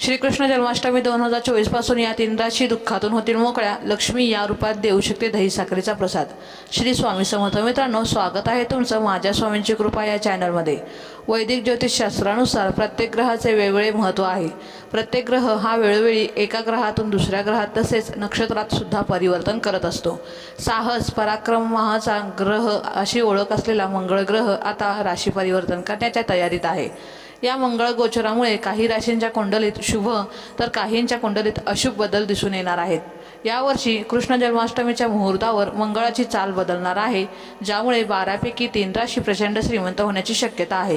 श्रीकृष्ण जन्माष्टमी दोन हजार चोवीसपासून या तीन राशी दुःखातून होतील मोकळ्या लक्ष्मी या रूपात देऊ शकते दही साखरेचा प्रसाद. श्री स्वामी समर्थ मित्रांनो स्वागत आहे तुमचं माझ्या स्वामींची कृपा या चॅनलमध्ये. वैदिक ज्योतिषशास्त्रानुसार प्रत्येक ग्रहाचे वेगवेगळे महत्त्व आहे. प्रत्येक ग्रह हा वेळोवेळी एका ग्रहातून दुसऱ्या ग्रहात तसेच नक्षत्रात सुद्धा परिवर्तन करत असतो. साहस पराक्रमाचा ग्रह अशी ओळख असलेला मंगळ ग्रह आता राशी परिवर्तन करण्याच्या तयारीत आहे. या मंगळ गोचरामुळे काही राशींच्या कुंडलीत शुभ तर काहींच्या कुंडलीत अशुभ बदल दिसून येणार आहेत. यावर्षी कृष्ण जन्माष्टमीच्या मुहूर्तावर मंगळाची चाल बदलणार आहे ज्यामुळे बारापैकी तीन राशी प्रचंड श्रीमंत होण्याची शक्यता आहे.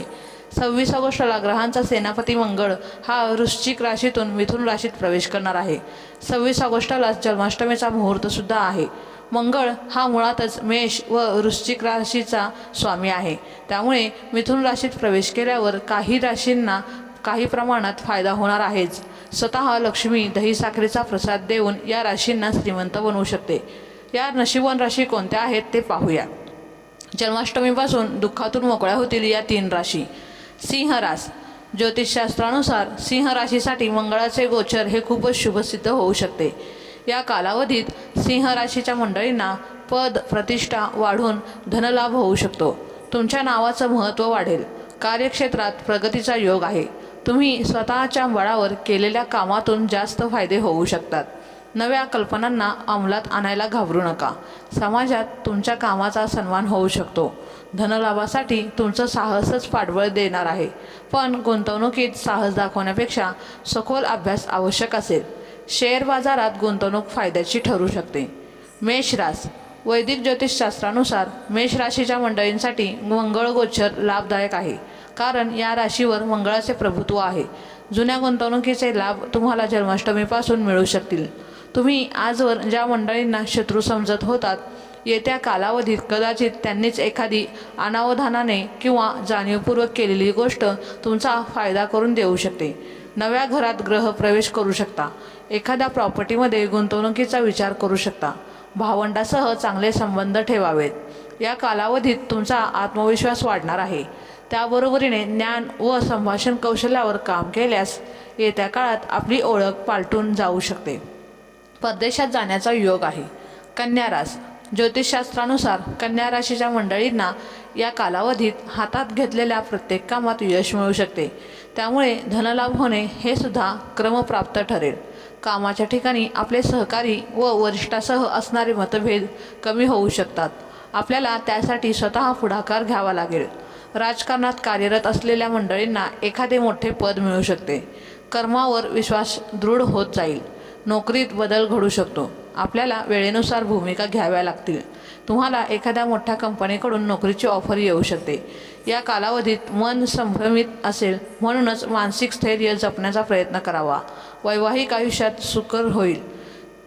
सव्वीस ऑगस्टला ग्रहांचा सेनापती मंगळ हा वृश्चिक राशीतून मिथुन राशीत प्रवेश करणार आहे. सव्वीस ऑगस्टला जन्माष्टमीचा मुहूर्तसुद्धा आहे. मंगळ हा मुळातच मेष व वृश्चिक राशीचा स्वामी आहे. त्यामुळे मिथुन राशीत प्रवेश केल्यावर काही राशींना काही प्रमाणात फायदा होणार आहेच. स्वतः लक्ष्मी दही साखरेचा प्रसाद देऊन या राशींना श्रीमंत बनवू शकते. या नशिबवान राशी कोणत्या आहेत ते पाहूया. जन्माष्टमीपासून दुःखातून मोकळ्या होतील या तीन राशी. सिंह रास. ज्योतिषशास्त्रानुसार सिंह राशीसाठी मंगळाचे गोचर हे खूपच शुभसिद्ध होऊ शकते. या कालावधीत सिंह राशीच्या मंडळींना पद प्रतिष्ठा वाढून धनलाभ होऊ शकतो. तुमच्या नावाचं महत्त्व वाढेल. कार्यक्षेत्रात प्रगतीचा योग आहे. तुम्ही स्वतःच्या बळावर केलेल्या कामातून जास्त फायदे होऊ शकतात. नव्या कल्पनांना अंमलात आणायला घाबरू नका. समाजात तुमच्या कामाचा सन्मान होऊ शकतो. धनलाभासाठी तुमचं साहसच पाठबळ देणार आहे. पण गुंतवणुकीत साहस दाखवण्यापेक्षा सखोल अभ्यास आवश्यक असेल. शेअर बाजारात गुंतवणूक फायद्याची ठरू शकते. मेष रास वैदिक ज्योतिषशास्त्रानुसार मेष राशीच्या मंडळींसाठी मंगळ गोचर लाभदायक आहे. कारण या राशीवर मंगळाचे प्रभुत्व आहे. जुन्या गुंतवणुकीचे लाभ तुम्हाला जन्माष्टमीपासून मिळू शकतील. तुम्ही आजवर ज्या मंडळींना शत्रू समजत होतात येत्या कालावधीत कदाचित त्यांनीच एखादी अनावधानाने किंवा जाणीवपूर्वक केलेली गोष्ट तुमचा फायदा करून देऊ शकते. नव्या घरात ग्रह प्रवेश करू शकता. एखाद्या प्रॉपर्टीमध्ये गुंतवणुकीचा विचार करू शकता. भावंडासह चांगले संबंध ठेवावेत. या कालावधीत तुमचा आत्मविश्वास वाढणार आहे. त्याबरोबरीने ज्ञान व संभाषण कौशल्यावर काम केल्यास येत्या काळात आपली ओळख पालटून जाऊ शकते. परदेशात जाण्याचा योग आहे. कन्या रास ज्योतिषशास्त्रानुसार कन्या राशीच्या मंडळींना या कालावधीत हातात घेतलेल्या प्रत्येक कामात यश मिळू शकते. त्यामुळे धनलाभ होणे हे सुद्धा क्रमप्राप्त ठरेल. कामाच्या ठिकाणी आपले सहकारी व वरिष्ठासह असणारे मतभेद कमी होऊ शकतात. आपल्याला त्यासाठी स्वतः पुढाकार घ्यावा लागेल. राजकारणात कार्यरत असलेल्या मंडळींना एखादे मोठे पद मिळू शकते. कर्मावर विश्वास दृढ होत जाईल. नोकरीत बदल घडू शकतो. आपल्याला वेळेनुसार भूमिका घ्याव्या लागतील. तुम्हाला एखाद्या मोठ्या कंपनीकडून नोकरीची ऑफर येऊ शकते. या कालावधीत मन संभ्रमित असेल म्हणूनच मानसिक स्थैर्य जपण्याचा प्रयत्न करावा. वैवाहिक आयुष्यात सुकर होईल.